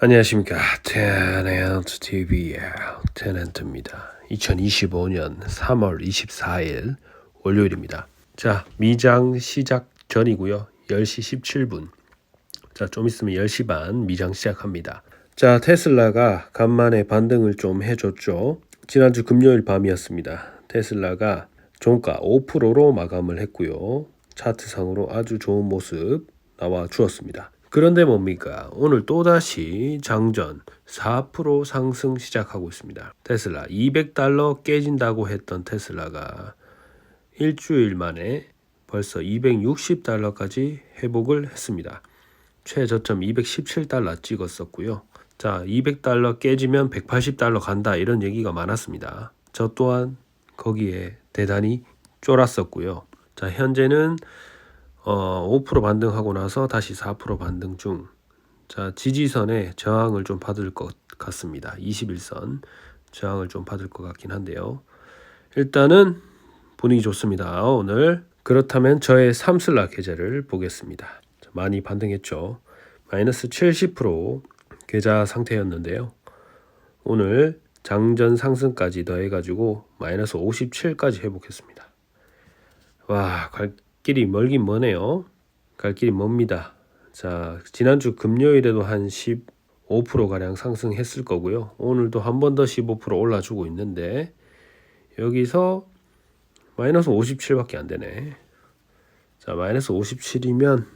안녕하십니까 테넨트 TV의 테넨트입니다. 2025년 3월 24일 월요일입니다. 자 미장 시작 전이고요. 10시 17분. 자 좀 있으면 10시 반 미장 시작합니다. 자 테슬라가 간만에 반등을 좀 해줬죠. 지난주 금요일 밤이었습니다. 테슬라가 종가 5%로 마감을 했고요. 차트상으로 아주 좋은 모습 나와 주었습니다. 그런데 뭡니까? 오늘 또다시 장전 4% 상승 시작하고 있습니다. 테슬라 200달러 깨진다고 했던 테슬라가 일주일 만에 벌써 260달러까지 회복을 했습니다. 최저점 217달러 찍었었고요. 자, 200달러 깨지면 180달러 간다 이런 얘기가 많았습니다. 저 또한 거기에 대단히 쫄았었고요. 자, 현재는 어, 5% 반등하고 나서 다시 4% 반등 중. 자, 지지선에 저항을 좀 받을 것 같습니다. 21선 저항을 좀 받을 것 같긴 한데요. 일단은 분위기 좋습니다. 오늘 그렇다면 저의 삼슬라 계좌를 보겠습니다. 자, 많이 반등했죠. 마이너스 70% 계좌 상태였는데요. 오늘 장전 상승까지 더해가지고 마이너스 57까지 회복했습니다. 와, 갈 길이 멀긴 머네요. 갈 길이 멉니다. 자, 지난주 금요일에도 한 15%가량 상승했을 거고요. 오늘도 한 번 더 15% 올라주고 있는데 여기서 마이너스 57밖에 안 되네. 자, 마이너스 57이면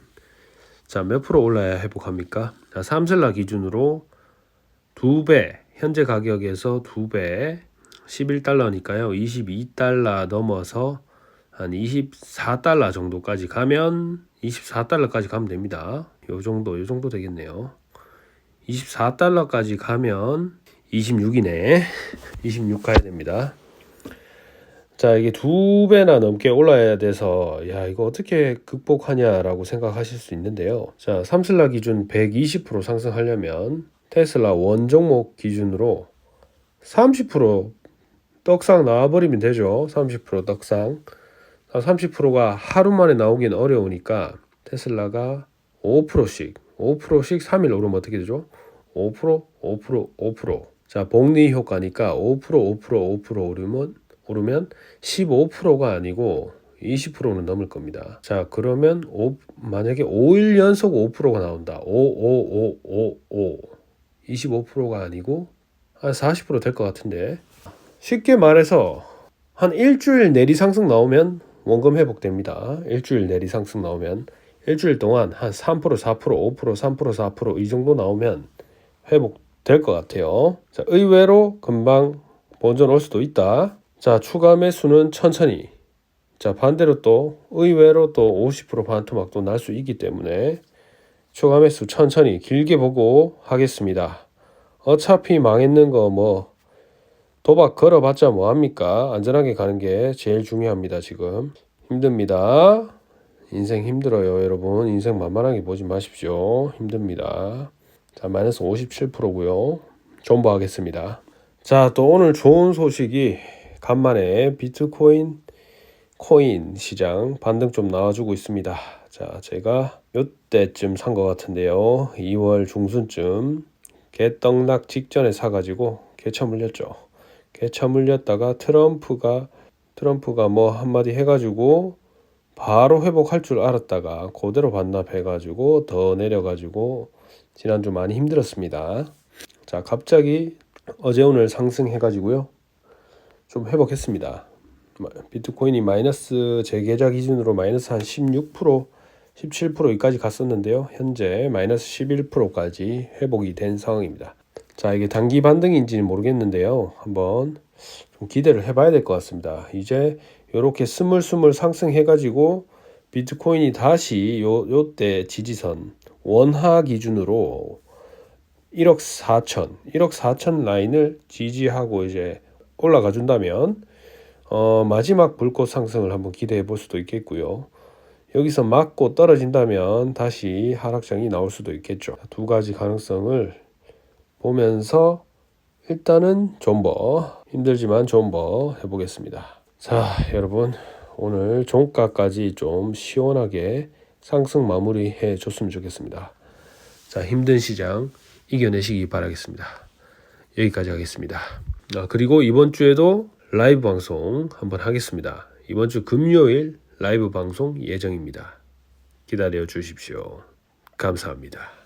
자, 몇 프로 올라야 회복합니까? 자, 삼슬라 기준으로 두 배, 현재 가격에서 두 배, 11달러니까요. 22달러 넘어서 한 24달러 정도까지 가면 24달러까지 가면 됩니다. 요 정도, 요 정도 되겠네요. 24달러까지 가면 26이네. 26 가야 됩니다. 자, 이게 두 배나 넘게 올라야 돼서, 야, 이거 어떻게 극복하냐라고 생각하실 수 있는데요. 자, 삼슬라 기준 120% 상승하려면 테슬라 원 종목 기준으로 30% 떡상 나와버리면 되죠. 30% 떡상. 30%가 하루 만에 나오긴 어려우니까 테슬라가 5%씩, 5%씩 3일 오르면 어떻게 되죠? 5%, 5%, 5%. 자, 복리 효과니까 5%, 5%, 5% 오르면 오르면 15%가 아니고 20%는 넘을 겁니다. 자, 그러면 5, 만약에 5일 연속 5%가 나온다. 5, 5, 5, 5, 5. 25%가 아니고 한 40%될 것 같은데. 쉽게 말해서 한 일주일 내리 상승 나오면 원금 회복됩니다. 일주일 내리 상승 나오면 일주일 동안 한 3%, 4%, 5%, 3%, 4%이 정도 나오면 회복될 것 같아요. 자, 의외로 금방 본전 올 수도 있다. 자, 추가 매수는 천천히. 자, 반대로 또 의외로 또 50% 반토막도 날 수 있기 때문에 추가 매수 천천히 길게 보고 하겠습니다. 어차피 망했는 거 뭐 도박 걸어봤자 뭐합니까? 안전하게 가는 게 제일 중요합니다, 지금. 힘듭니다. 인생 힘들어요, 여러분. 인생 만만하게 보지 마십시오. 힘듭니다. 자, 마이너스 57%고요. 존버하겠습니다. 자, 또 오늘 좋은 소식이 간만에 비트코인 코인 시장 반등 좀 나와주고 있습니다. 자, 제가 요때쯤 산 것 같은데요. 2월 중순쯤 개떡락 직전에 사가지고 개처 물렸죠. 개처 물렸다가 트럼프가 트럼프가 뭐 한마디 해가지고 바로 회복할 줄 알았다가 그대로 반납해가지고 더 내려가지고 지난주 많이 힘들었습니다. 자 갑자기 어제 오늘 상승해가지고요 좀 회복했습니다. 비트코인이 마이너스 제 계좌 기준으로 마이너스 한 16% 17%까지 갔었는데요. 현재 마이너스 11%까지 회복이 된 상황입니다. 자, 이게 단기 반등인지는 모르겠는데요. 한번 좀 기대를 해봐야 될 것 같습니다. 이제 이렇게 스물스물 상승해가지고 비트코인이 다시 요, 요때 지지선 원하 기준으로 1억 4천, 1억 4천 라인을 지지하고 이제 올라가 준다면 어, 마지막 불꽃 상승을 한번 기대해 볼 수도 있겠고요. 여기서 맞고 떨어진다면 다시 하락장이 나올 수도 있겠죠. 두 가지 가능성을 보면서 일단은 존버 힘들지만 존버 해보겠습니다. 자 여러분 오늘 종가까지 좀 시원하게 상승 마무리해 줬으면 좋겠습니다. 자 힘든 시장 이겨내시기 바라겠습니다. 여기까지 하겠습니다. 아, 그리고 이번 주에도 라이브 방송 한번 하겠습니다. 이번 주 금요일 라이브 방송 예정입니다. 기다려 주십시오. 감사합니다.